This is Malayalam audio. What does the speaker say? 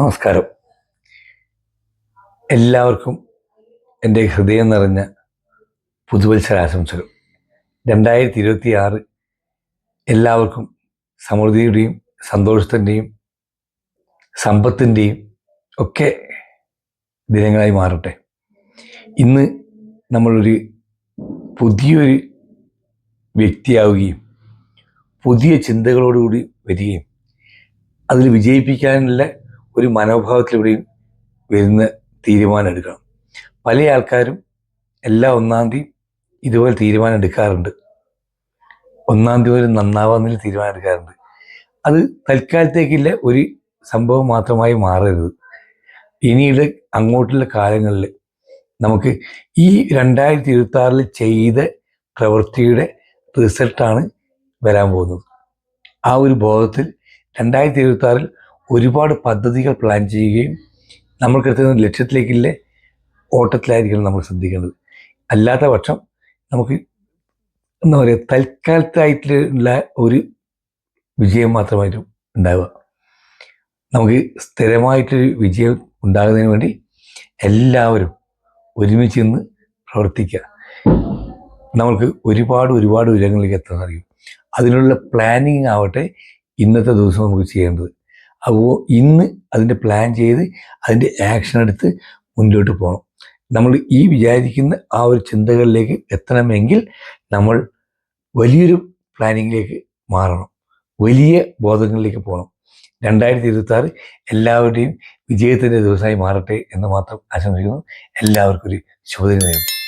നമസ്കാരം. എല്ലാവർക്കും എന്റെ ഹൃദയം നിറഞ്ഞ പുതുവത്സരാശംസകൾ. രണ്ടായിരത്തി ഇരുപത്തി ആറ് എല്ലാവർക്കും സമൃദ്ധിയുടെയും സന്തോഷത്തിന്റെയും സമ്പത്തിന്റെയും ഒക്കെ ദിനങ്ങളായി മാറട്ടെ. ഇന്ന് നമ്മളൊരു പുതിയൊരു വ്യക്തിയാവുകയും പുതിയ ചിന്തകളോടുകൂടി വരികയും അതിൽ വിജയിപ്പിക്കാനുള്ള ഒരു മനോഭാവത്തിലൂടെയും വരുന്ന തീരുമാനം എടുക്കണം പല ആൾക്കാരും എല്ലാ ഒന്നാം തീയതി ഇതുപോലെ തീരുമാനം എടുക്കാറുണ്ട് ഒന്നാം തീയതി വരെ നന്നാവാന്നതിൽ തീരുമാനം എടുക്കാറുണ്ട് അത് തൽക്കാലത്തേക്കില്ല ഒരു സംഭവം മാത്രമായി മാറരുത്. ഇനിയുള്ള അങ്ങോട്ടുള്ള കാലങ്ങളിൽ നമുക്ക് ഈ രണ്ടായിരത്തി ഇരുപത്തി ആറിൽ ചെയ്ത പ്രവൃത്തിയുടെ റിസൾട്ടാണ് വരാൻ പോകുന്നത്. ആ ഒരു ബോധത്തിൽ രണ്ടായിരത്തി ഇരുപത്തി ആറിൽ ഒരുപാട് പദ്ധതികൾ പ്ലാൻ ചെയ്യുകയും നമ്മൾക്കെത്തുന്ന ലക്ഷ്യത്തിലേക്കുള്ള ഓട്ടത്തിലായിരിക്കണം നമ്മൾ ശ്രദ്ധിക്കേണ്ടത്. അല്ലാത്ത പക്ഷം നമുക്ക് എന്താ പറയുക തൽക്കാലത്തായിട്ടുള്ള ഒരു വിജയം മാത്രമായിട്ടും ഉണ്ടാവുക. നമുക്ക് സ്ഥിരമായിട്ടൊരു വിജയം ഉണ്ടാകുന്നതിന് വേണ്ടി എല്ലാവരും ഒരുമിച്ച് നിന്ന് പ്രവർത്തിക്കുക. നമുക്ക് ഒരുപാട് ഒരുപാട് ഉയരങ്ങളിലേക്ക് എത്താൻ അറിയും അതിനുള്ള പ്ലാനിങ് ആവട്ടെ ഇന്നത്തെ ദിവസം നമുക്ക് ചെയ്യേണ്ടത്. അപ്പോൾ ഇന്ന് അതിന്റെ പ്ലാൻ ചെയ്ത് അതിന്റെ ആക്ഷൻ എടുത്ത് മുന്നോട്ട് പോകണം നമ്മൾ ഈ വിചാരിക്കുന്ന ആ ഒരു ചിന്തകളിലേക്ക് എത്തണമെങ്കിൽ നമ്മൾ വലിയൊരു പ്ലാനിങ്ങിലേക്ക് മാറണം. വലിയ ബോധങ്ങളിലേക്ക് പോകണം രണ്ടായിരത്തി ഇരുപത്തി എല്ലാവരുടെയും വിജയത്തിന്റെ ദിവസമായി മാറട്ടെ എന്ന് മാത്രം ആശംസിക്കുന്നു. എല്ലാവർക്കും ഒരു ശുഭദിനം നേരുന്നു.